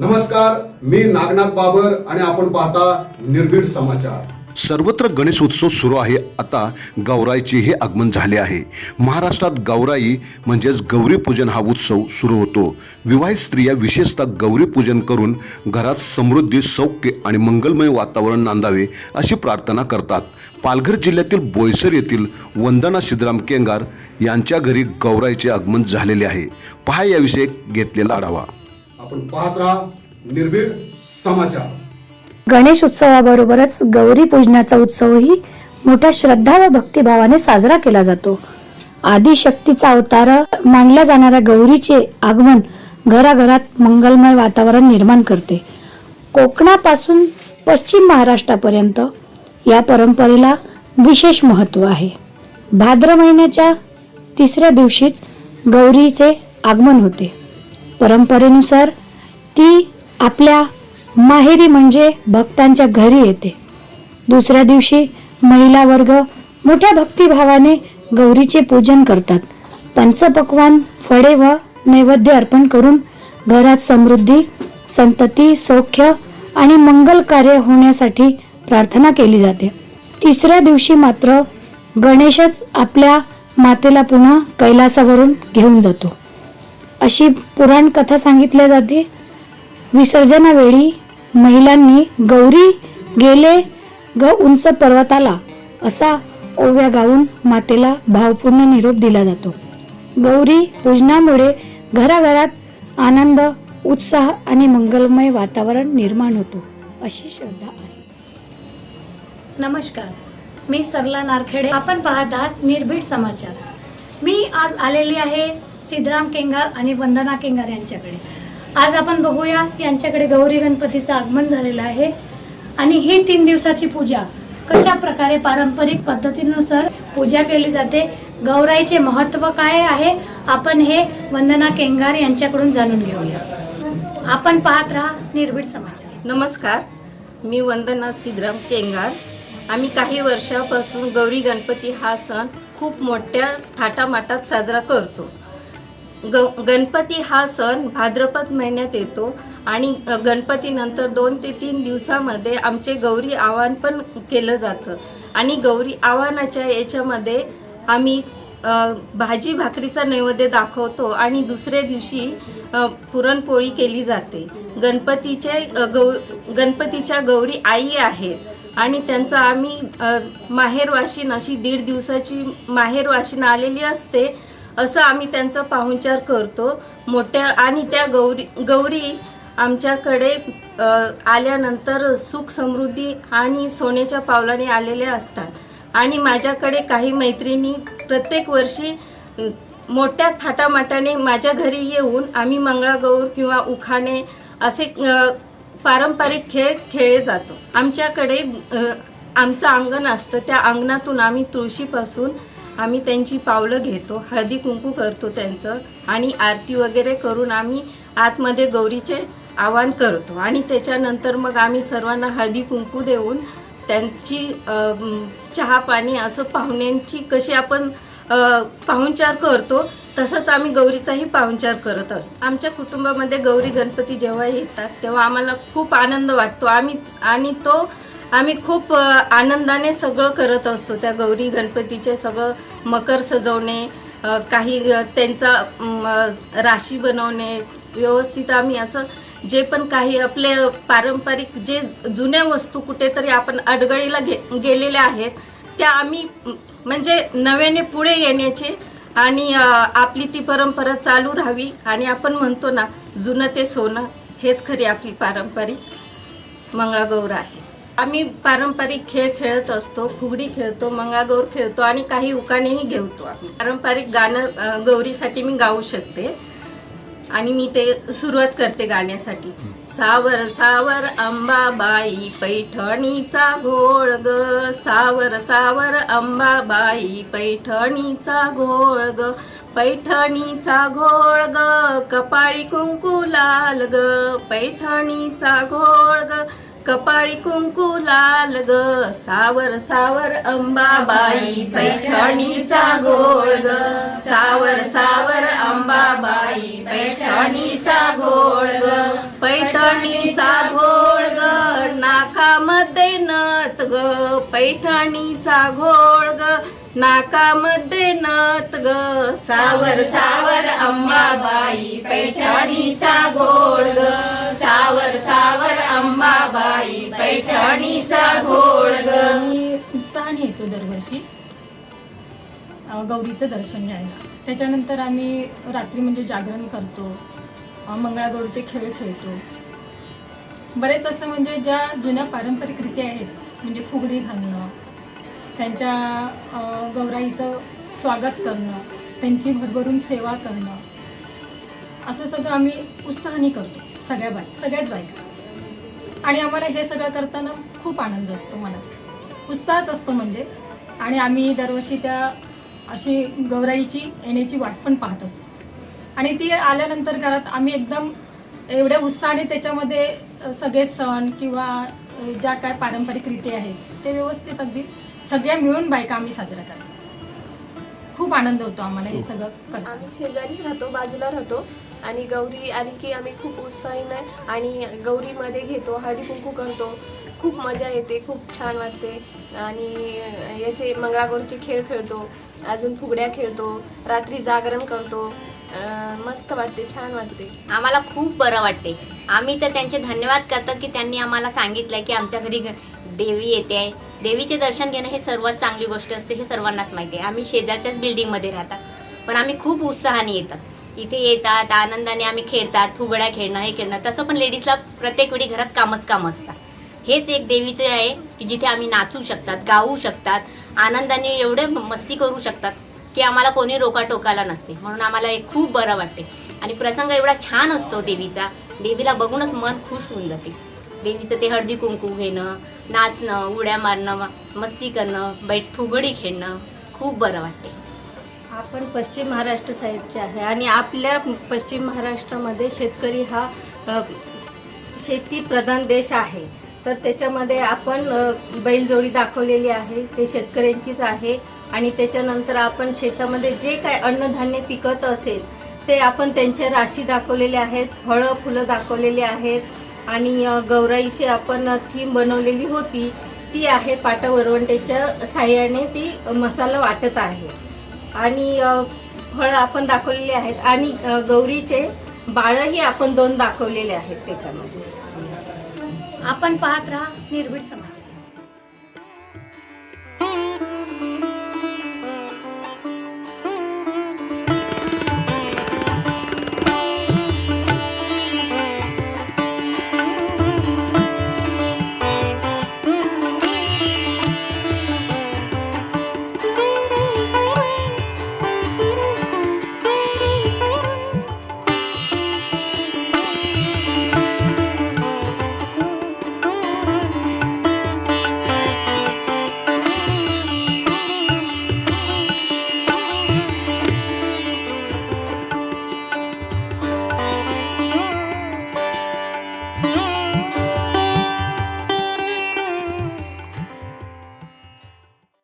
नमस्कार मी नागनाथ बाबर आणि आपण पाहता निर्भीड समाचार. सर्वत्र गणेश उत्सव सुरू आहे. आता गौराईचे हे आगमन झाले आहे. महाराष्ट्रात गौराई म्हणजेच गौरीपूजन हा उत्सव सुरू होतो. विवाहित स्त्रिया विशेषतः गौरीपूजन करून घरात समृद्धी सौख्य आणि मंगलमय वातावरण नांदावे अशी प्रार्थना करतात. पालघर जिल्ह्यातील बोईसर येथील वंदना सिद्धराम केंगार यांच्या घरी गौराईचे आगमन झालेले आहे. पहा याविषयी घेतलेला आढावा. आपण पाहत राहा निर्भीड समाचार. गणेश उत्सवाबरोबरच गौरी पूजनाचा उत्सवही मोठ्या श्रद्धा व भक्तिभावाने साजरा केला जातो. आदिशक्तीचा अवतार मानल्या जाणाऱ्या गौरीचे आगमन घराघरात मंगलमय वातावरण निर्माण करते. कोकणापासून पश्चिम महाराष्ट्रापर्यंत या परंपरेला विशेष महत्त्व आहे. भाद्र महिन्याच्या तिसऱ्या दिवशीच गौरीचे आगमन होते. परंपरेनुसार ती आपल्या माहेरी म्हणजे भक्तांच्या घरी येते. दुसऱ्या दिवशी महिला वर्ग मोठ्या भक्तिभावाने गौरीचे पूजन करतात. पंचपक्वान फळे व नैवेद्य अर्पण करून घरात समृद्धी संतती सौख्य आणि मंगल कार्य होण्यासाठी प्रार्थना केली जाते. तिसऱ्या दिवशी मात्र गणेशच आपल्या मातेला पुन्हा कैलासावरून घेऊन जातो. अशी पुराण कथा सांगितली जाते. विसर्जनावेळी महिलांनी गौरी गेले ग उंच पर्वताला असा ओव्या गाऊन मातेला भावपूर्ण निरोप दिला जातो. गौरी पूजनामुळे घराघरात आनंद उत्साह आणि मंगलमय वातावरण निर्माण होतो अशी श्रद्धा आहे. नमस्कार. मी सरला नारखेडे. आपण पाहत आहात निर्भीड समाचार. मी आज आलेली आहे सिद्धराम केंगार आणि वंदना केंगार यांच्याकडे. आज आपण बघूया यांच्याकडे गौरी गणपतीचं आगमन झालेलं आहे. आणि ही तीन दिवसाची पूजा कशा प्रकारे पारंपरिक पद्धतीनुसार पूजा केली जाते गौराईचे महत्त्व काय आहे आपण हे वंदना केंगार यांच्याकडून जाणून घेऊया. आपण पाहत राहा निर्भीड समाचार. नमस्कार मी वंदना सिद्धराम केंगार. आम्ही काही वर्षापासून गौरी गणपती हा सण खूप मोठ्या थाटामाटात साजरा करतो. ग गणपती हा सण भाद्रपद महिन्यात येतो आणि गणपतीनंतर दोन ते तीन दिवसामध्ये आमचे गौरी आवाहन पण केलं जातं. आणि गौरी आव्हानाच्या याच्यामध्ये आम्ही भाजी भाकरीचा नैवेद्य दाखवतो आणि दुसऱ्या दिवशी पुरणपोळी केली जाते. गणपतीचे गौ गणपतीच्या गौरी आई आहेत आणि त्यांचं आम्ही माहेरवाशीन अशी दीड दिवसाची माहेरवाशीन आलेली असते. असं आम्ही त्यांचा पाहुणचार करतो. मोठ्या आणि त्या गौरी गौरी आमच्याकडे आल्यानंतर सुख समृद्धी आणि सोन्याच्या पावलाने आलेले असतात. आणि माझ्याकडे काही मैत्रिणी प्रत्येक वर्षी मोठ्या थाटामाटाने माझ्या घरी येऊन आम्ही मंगळागौर किंवा उखाणे असे पारंपरिक खेळ खेळले जातो. आमच्याकडे आमचं अंगण असतं. त्या अंगणातून आम्ही तुळशीपासून आम्ही त्यांची पावलं घेतो हळदी कुंकू करतो त्यांचं आणि आरती वगैरे करून आम्ही आतमध्ये गौरीचे आवाहन करतो. आणि त्याच्यानंतर मग आम्ही सर्वांना हळदी कुंकू देऊन त्यांची चहा पाणी असं पाहुण्यांची कशी आपण पाहुणचार करतो तसंच आम्ही गौरीचाही पाहुणचार करत असतो. आमच्या कुटुंबामध्ये गौरी गणपती जेव्हा येतात तेव्हा आम्हाला खूप आनंद वाटतो. आम्ही आणि तो आम्ही खूप आनंदाने सगळं करत असतो. त्या गौरी गणपतीचे सगळं मकर सजवणे काही त्यांचा राशी बनवणे व्यवस्थित आम्ही असं जे पण काही आपले पारंपरिक जे जुन्या वस्तू कुठेतरी आपण अडगळीला गे गेलेल्या आहेत त्या आम्ही म्हणजे नव्याने पुढे येण्याचे आणि आपली ती परंपरा चालू राहावी. आणि आपण म्हणतो ना जुनं ते सोनं हेच खरी आपली पारंपरिक मंगळागौर आहे. आम्ही पारंपरिक खेळ खेळत असतो फुगडी खेळतो मंगागौर खेळतो आणि काही उकाणेही घेतो आम्ही. पारंपरिक गाणं गौरीसाठी मी गाऊ शकते आणि मी ते सुरुवात करते गाण्यासाठी. सावर सावर अंबाबाई पैठणीचा घोळ ग. सावर सावर अंबाबाई पैठणीचा घोळ ग. पैठणीचा घोळ ग. कपाळी कुंकू लाल ग. पैठणीचा घोळ ग. कपाळी कुंकू लाल ग सावर सावर अंबाबाई पैठणीचा गोळ ग. सावर सावर अंबाबाई पैठणीचा गोळ ग. पैठणीचा गोळ ग नाकामध्ये नत ग. पैठणीचा घोळ सावर सावर अंबाबाई पैठणीचा गोळ ग. सावर सावर अंबाबाई पैठणीचा घोळ ग. आम्ही येतो दरवर्षी. गौरीचं दर्शन घ्यायला. त्याच्यानंतर आम्ही रात्री म्हणजे जागरण करतो. मंगळागौरीचे खेळ खेळतो. बरेच असं म्हणजे ज्या जुन्या पारंपरिक रीती आहेत म्हणजे फुगडी घालणं त्यांच्या गौराईचं स्वागत करणं त्यांची भरभरून सेवा करणं असं सगळं आम्ही उत्साहाने करतो सगळ्या बाय सगळ्याच बायका. आणि आम्हाला हे सगळं करताना खूप आनंद असतो मनात. उत्साहच असतो म्हणजे. आणि आम्ही दरवर्षी त्या अशी गौराईची येण्याची वाट पण पाहत असतो. आणि ती आल्यानंतर घरात आम्ही एकदम एवढ्या उत्साहाने त्याच्यामध्ये सगळे सण किंवा ज्या काय पारंपरिक रीती आहेत ते व्यवस्थित अगदी सगळ्या मिळून बायका आम्ही साजरा करतो. खूप आनंद होतो आम्हाला हे सगळं करताना. आम्ही शेजारीच राहतो बाजूला राहतो आणि गौरी आली की आम्ही खूप उत्साहीने आणि गौरीमध्ये घेतो हळदी कुंकू करतो. खूप मजा येते खूप छान वाटते. आणि याचे मंगळागौरीचे खेळ खेळतो अजून फुगड्या खेळतो रात्री जागरण करतो. अं, मस्त वाटते छान वाटते. आम्हाला खूप बरं वाटते. आम्ही तर त्यांचे धन्यवाद करतात की त्यांनी आम्हाला सांगितलं की आमच्या घरी देवी येते. आहे देवीचे दर्शन घेणं हे सर्वात चांगली गोष्ट असते हे सर्वांनाच माहिती आहे. आम्ही शेजारच्याच बिल्डिंगमध्ये राहतात. पण आम्ही खूप उत्साहाने येतात. इथे येतात आनंदाने आम्ही खेळतात फुगड्या खेळणं हे खेळणं. तसं पण लेडीजला प्रत्येक वेळी घरात कामच काम असतात. हेच एक देवीचे आहे की जिथे आम्ही नाचू शकतात गाऊ शकतात आनंदाने एवढे मस्ती करू शकतात की आम्हाला कोणी रोकाटोकाला नसते. म्हणून आम्हाला हे खूप बरं वाटते. आणि प्रसंग एवढा छान असतो देवीचा. देवीला बघूनच मन खुश होऊन जाते. देवीचं ते हळदी कुंकू घेणं नाचणं उड्या मारणं मस्ती करणं बैठ फुगडी खेळणं खूप बरं वाटते आपण पश्चिम महाराष्ट्र साईडचे आहे आणि आपल्या पश्चिम महाराष्ट्रामध्ये शेतकरी हा शेतीप्रधान देश आहे. तर त्याच्यामध्ये आपण बैलजोडी दाखवलेली आहे ते शेतकऱ्यांचीच आहे आणि त्याच्यानंतर आपण शेतामध्ये जे काय अन्नधान्य पिकत असेल ते आपण त्यांच्या राशी दाखवलेले आहेत फळं फुलं दाखवलेली आहेत आणि गौराईची आपण थीम बनवलेली होती ती आहे पाटा वरवंटेच्या साह्याने ती मसाला वाटत आहे. आणि फळं आपण दाखवलेली आहेत आणि गौरीचे बाळही आपण दोन दाखवलेले आहेत त्याच्यामध्ये. आपण पाहत राहा निर्भीड समाज.